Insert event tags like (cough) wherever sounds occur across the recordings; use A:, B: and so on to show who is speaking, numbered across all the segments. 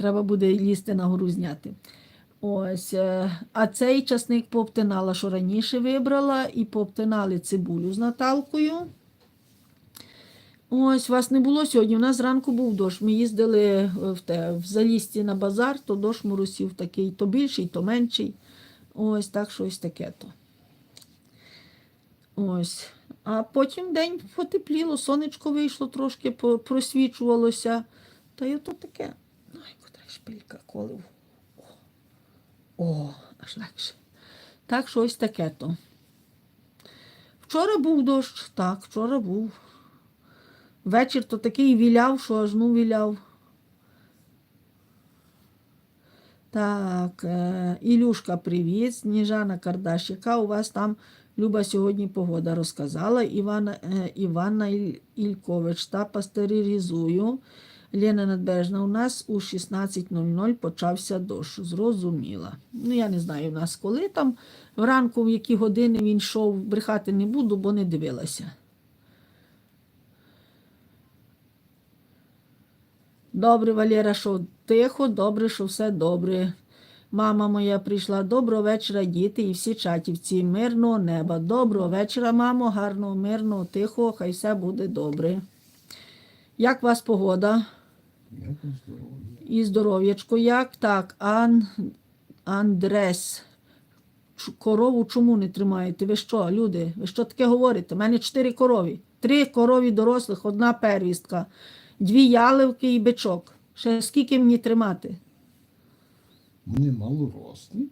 A: Треба буде лізти на гору зняти. Ось, е, а цей часник пообтинала, що раніше вибрала, і пообтинали цибулю з Наталкою. Ось, вас не було сьогодні. У нас зранку був дощ. Ми їздили е, в, те, в залісті на базар, то дощ моросів такий, то більший, то менший. Ось так щось таке то. Ось. А потім день потепліло, сонечко вийшло трошки, просвічувалося. Та й ото таке. Шпилька колив. О, аж легше. Так, щось таке то. Вчора був дощ, так, вчора був. Вечір то такий віляв, що аж ну віляв. Так, е, Ілюшка, привіт. Сніжана Кардаш. Яка у вас там Люба сьогодні погода розказала. Івана, е, Іванна Іль- Ількович та пастеризую. Лена Надбежна, у нас у 16.00 почався дощ. Зрозуміла. Ну, я не знаю у нас коли там. Вранку, в які години він йшов, брехати не буду, бо не дивилася. Добре, Валера, що тихо, добре, що все добре. Мама моя прийшла. Доброго вечора, діти і всі чатівці. Мирного неба. Доброго вечора, мамо, гарного, мирного, тихого, хай все буде добре. Як у вас погода? І здоров'ячко як? Так, Ан... Андрес. Корову чому не тримаєте? Ви що, люди? Ви що таке говорите? У мене чотири корові. Три корові дорослих, одна первістка, дві яливки і бичок. Ще скільки мені тримати?
B: Вони мало рослі.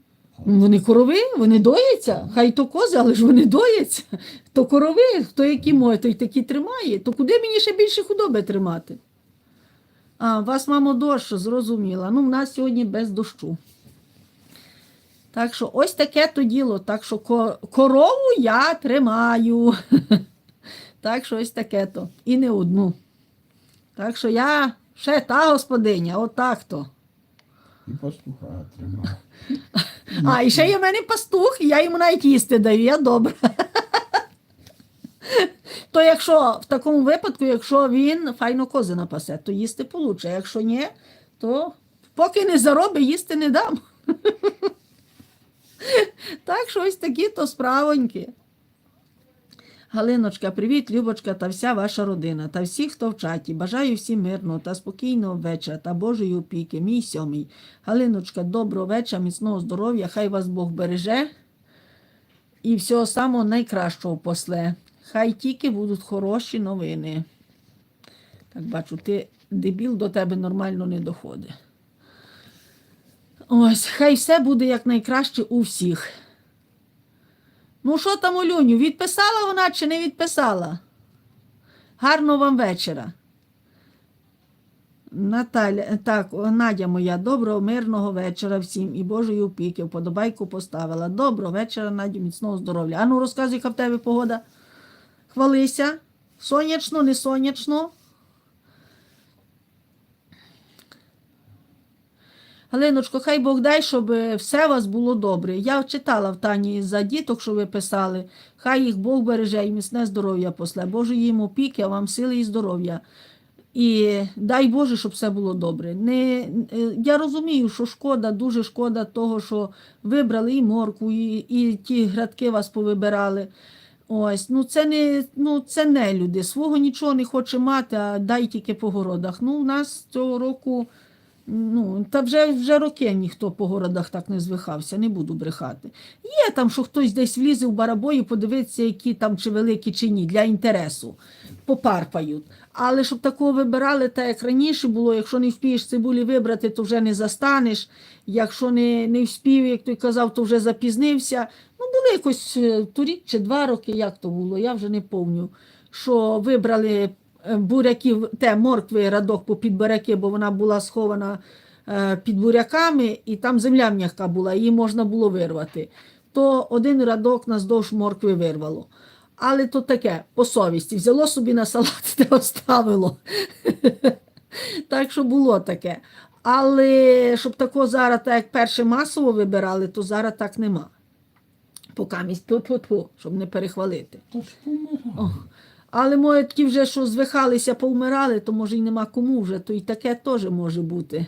A: Ну, Вони корови, вони дояться. Хай то кози, але ж вони дояться. То корови, хто які моє, той такі тримає. То куди мені ще більше худоби тримати? А, у вас, мамо, дощ, зрозуміла. Ну, в нас сьогодні без дощу. Так що ось таке то діло. Так що корову я тримаю. (laughs) Так що ось таке то. І не одну. Так що я ще та господиня, отак то.
B: І пастуха тримав. (laughs)
A: А, і ще є в мене пастух, і я йому навіть їсти даю, я добра. То якщо в такому випадку, якщо він файно кози напасе, то їсти получше. Якщо ні, то поки не заробить, їсти не дам. (laughs) Так що ось такі то справоньки. Галиночка, привіт, Любочка та вся ваша родина, та всі, хто в чаті. Бажаю всім мирного та спокійного вечора та Божої опіки, мій сьомий. Галиночка, доброго вечора, міцного здоров'я, хай вас Бог береже і всього самого найкращого после. Хай тільки будуть хороші новини. Так бачу, ти дебіл до тебе нормально не доходить. Ось, хай все буде якнайкраще у всіх. Ну, що там, Олюню, відписала вона чи не відписала? Гарного вам вечора. Наталя, так, Надя моя, доброго, мирного вечора всім і Божої опіки. Вподобайку поставила. Доброго вечора, Надю, міцного здоров'я. Ану, розказуй, яка в тебе погода. Хвалися. Сонячно, не сонячно. Галиночко, хай Бог дай, щоб е, все у вас було добре. Я читала в Тані за діток, що ви писали. Хай їх Бог береже і міцне здоров'я после. Боже їм опіки, а вам сили і здоров'я. І дай Боже, щоб все було добре. Не, е, я розумію, що шкода, дуже шкода того, що вибрали і морку, і, і ті градки вас повибирали. Ось, ну це не, ну це не люди. Свого нічого не хоче мати, а дай тільки по городах. Ну, у нас цього року. Ну, та вже, вже роки ніхто по городах так не звихався, не буду брехати. Є там, що хтось десь влізе в барабої, подивитися, які там чи великі, чи ні, для інтересу, попарпають. Але щоб такого вибирали, так як раніше було, якщо не вспієш цибулі вибрати, то вже не застанеш. Якщо не, не вспів, як той казав, то вже запізнився. Ну, були якось е, торік чи два роки, як то було, я вже не пам'ятаю, що вибрали е, буряків, те моркви радок попід буряки, бо вона була схована е, під буряками, і там земля м'яка була, її можна було вирвати. То один радок наздовж моркви вирвало. Але то таке, по совісті, взяло собі на салат (laughs) та оставило. Так що було таке. Але щоб такого зараз, так як перше масово вибирали, то зараз так нема. Поки місць тьфу-тьфу-тьфу, щоб не перехвалити. О. Але мої такі вже, що звихалися, повмирали, то може й нема кому вже, то і таке теж може бути.